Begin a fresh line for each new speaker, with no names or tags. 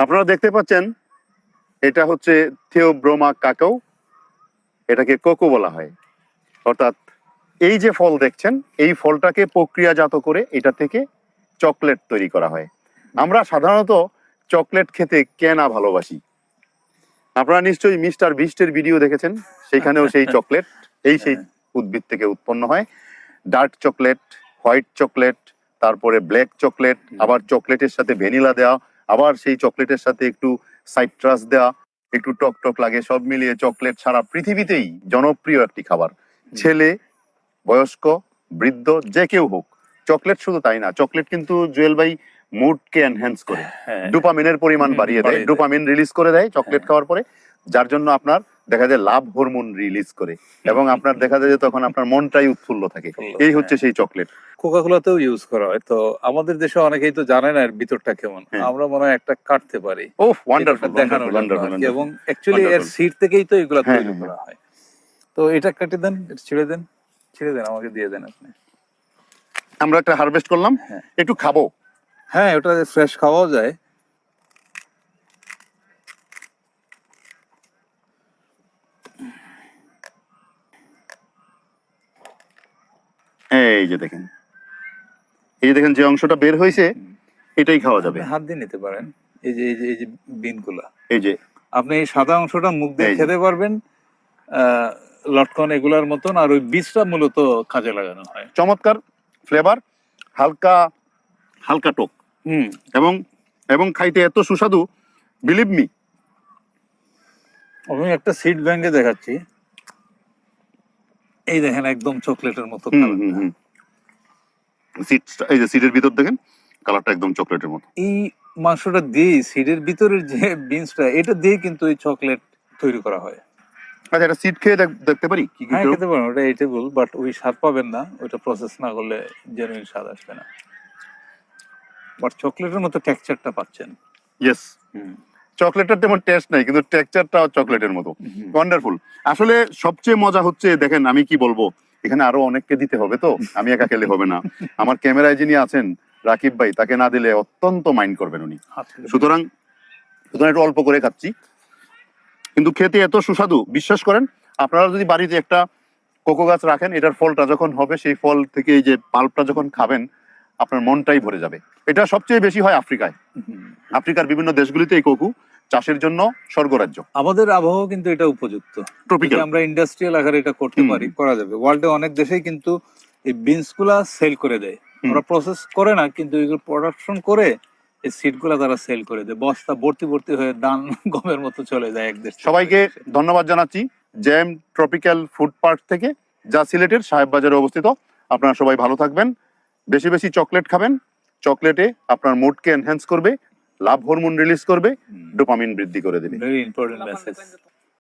আপনারা দেখতে পাচ্ছেন এটা হচ্ছে থিওব্রোমা কাকাও এটাকে কোকো বলা হয়। অর্থাৎ এই যে ফল দেখছেন এই ফলটাকে প্রক্রিয়াজাত করে এটা থেকে চকলেট তৈরি করা হয়। আমরা সাধারণত চকলেট খেতে কেনা ভালোবাসি। আপনারা নিশ্চয়ই মিস্টার বিস্টের ভিডিও দেখেছেন সেখানেও সেই চকলেট এই সেই উদ্ভিদ থেকে উৎপন্ন হয়। ডার্ক চকলেট হোয়াইট চকলেট তারপরে ব্ল্যাক চকলেট আবার চকলেটের সাথে ভ্যানিলা দেওয়া আবার সেই চকলেটের সাথে একটু সাইট্রাস দেওয়া একটু টক টক লাগে সব মিলিয়ে চকলেট সারা পৃথিবীতেই জনপ্রিয় একটি খাবার ছেলে বয়স্ক বৃদ্ধ যে কেউ হোক চকলেট শুধু তাই না চকলেট কিন্তু জুয়েল ভাই মুডকে এনহ্যান্স করে
হ্যাঁ
ডোপামিনের পরিমাণ বাড়িয়ে দেয়। ডোপামিন রিলিজ করে দেয় চকলেট
হ্যাঁ।
খাওয়ার পরে যার জন্য আপনার দেখা যায় লাভ হরমোন রিলিজ করে এবং আপনার দেখা যায় যে তখন আপনার মনটাই উৎফুল্ল থাকে। এই হচ্ছে
হ্যাঁ।
সেই চকলেট
কোকা কোলাতেও ইউজ করা হয়। তো আমাদের দেশে অনেকেই তো জানে না এর ভিতরটা কেমন।
হ্যাঁ।
আমরা মনে হয় একটা কাটতে পারি।
ও ওয়ান্ডারফুল
জন্য এবং অ্যাকচুয়ালি এর. সিড থেকেই তো এগুলো
হ্যাঁ,
তৈরি করা হয়। তো এটা কেটে দেন এটা ছিঁড়ে দেন। ছিঁড়ে দেন আমাকে দিয়ে দেন আপনি।
আমরা একটা হারভেস্ট করলাম।
হ্যাঁ।
একটু খাব।
হ্যাঁ ওটা ফ্রেশ খাওয়াও যায়।
এই যে দেখেন। এই যে দেখেন যে অংশটা বের হয়েছে এটাই খাওয়া যাবে।
হাত দিয়ে নিতে পারেন। এই যে এই যে এই যে বিনগুলা
এই যে।
আপনি এই সাদা অংশটা মুখ দিয়ে খেতে পারবেন লটকন এগুলার মতন আর ওই বীজটা মূলত কাজে লাগানো হয়।
চমৎকার ফ্লেভার হালকা হালকা টক।
হুম।
এবং এবং খাইতে এত সুস্বাদু বিলিভ মি
আমি একটা সিড ব্যাঙ্গে দেখাচ্ছি। এই দেখেন একদম চকলেটের মতো
হুম। হুম। এই যে সিডের ভিতর দেখেন কালারটা একদম চকলেটের মতো।
এই মাংসটা দিয়ে সিডের ভিতরের যে বিনসটা এটা দিয়ে কিন্তু এই চকলেট তৈরি করা হয়।
আচ্ছা এটা সিড খেয়ে দেখতে পারি? কি কি
হ্যাঁ খেতে পারেন ওটা এটেবল বাট ওই স্বাদ পাবেন না। ওইটা প্রসেস না করলে জেনুইন স্বাদ আসবে না। বাট চকলেটের মতো টেক্সচারটা পাচ্ছেন।
ইয়েস চকলেটের তেমন টেস্ট নাই কিন্তু টেক্সচারটাও চকলেটের মতো। ওয়ান্ডারফুল আসলে সবচেয়ে মজা হচ্ছে দেখেন আমি কি বলব? এখানে আরও অনেককে দিতে হবে তো? আমি একা খেলে হবে না। আমার ক্যামেরায় যিনি আছেন রাকিব ভাই তাকে না দিলে অত্যন্ত মাইন্ড করবেন উনি। সুতরাং সুতরাং একটু অল্প করে খাচ্ছি। কিন্তু খেতে এত সুস্বাদু বিশ্বাস করেন? আপনারা যদি বাড়িতে একটা কোকো গাছ রাখেন এটার ফলটা যখন হবে সেই ফল থেকে এই যে পাল্পটা যখন খাবেন আপনার মনটাই ভরে যাবে। এটা সবচেয়ে বেশি হয় আফ্রিকায়। আফ্রিকার বিভিন্ন দেশগুলিতে এই কোকু চাষের জন্য স্বর্গরাজ্য।
আমাদের আবহাওয়া কিন্তু এটা উপযুক্ত।
ট্রপিক্যাল
আমরা ইন্ডাস্ট্রিয়াল আকারে এটা করতে পারি করা যাবে। ওয়ার্ল্ডে অনেক দেশেই কিন্তু এই বিনসগুলা সেল করে দেয়। ওরা প্রসেস করে না কিন্তু এগুলো প্রোডাকশন করে এই সিড তারা সেল করে দেয়। বস্তা ভর্তি ভর্তি হয়ে দান গমের মতো চলে যায় এক দেশ
সবাইকে ধন্যবাদ জানাচ্ছি। জ্যাম ট্রপিক্যাল ফুড পার্ক থেকে যা সিলেটের সাহেব বাজারে অবস্থিত। আপনারা সবাই ভালো থাকবেন। বেশি বেশি চকলেট খাবেন। চকলেটে আপনার মুডকে এনহ্যান্স করবে। লাভ হরমোন রিলিজ করবে। ডোপামিন বৃদ্ধি করে দেবে
ভেরি ইম্পর্টেন্ট মেসেজ